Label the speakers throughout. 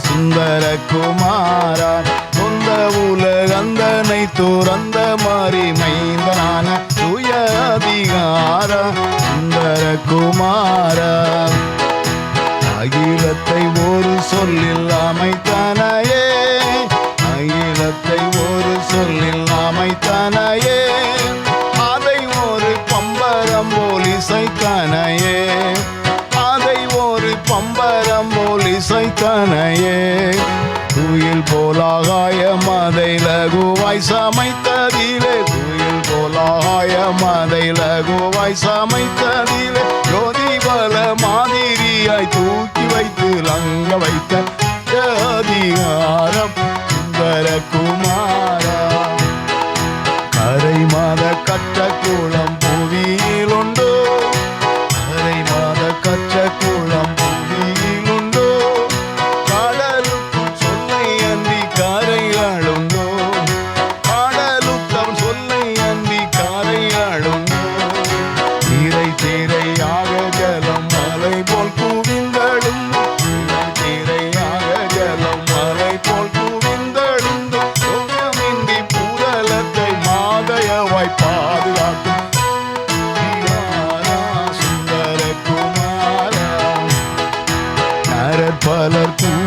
Speaker 1: சுந்தர குமாரா சொந்த உலகந்தனை துறந்த மாறி மைந்தனான சுய அதிகார சுந்தர குமாரா தன்னையே துயில் போலாகாய மதை லகுவாய் சமைத்ததிலே துயில் போலாகாய மதை லகுவாய் சமைத்ததிலே ஜோதி பல மாதிரியாய் தூக்கி வைத்து லங்க வைத்த அதிகாரம் சுந்தர குமாரா. கரை மாத கட்ட குளம் புவியில் பலர் பூ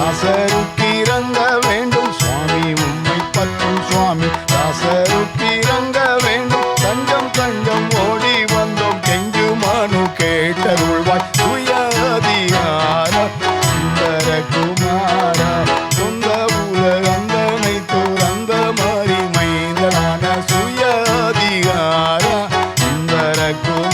Speaker 1: தாசரு பிறங்க வேண்டும். சுவாமி உண்மை பற்றும் சுவாமி தாசரு பிறங்க வேண்டும். தஞ்சம் தஞ்சம் ஓடி வந்தோம். கெஞ்சு மனு கேட்டருள்வாய். துய அதிகார சுந்தர குமார சொந்த உலகந்தனை துறந்த மாறி மைந்தனான சுய அதிகார சுந்தர குமார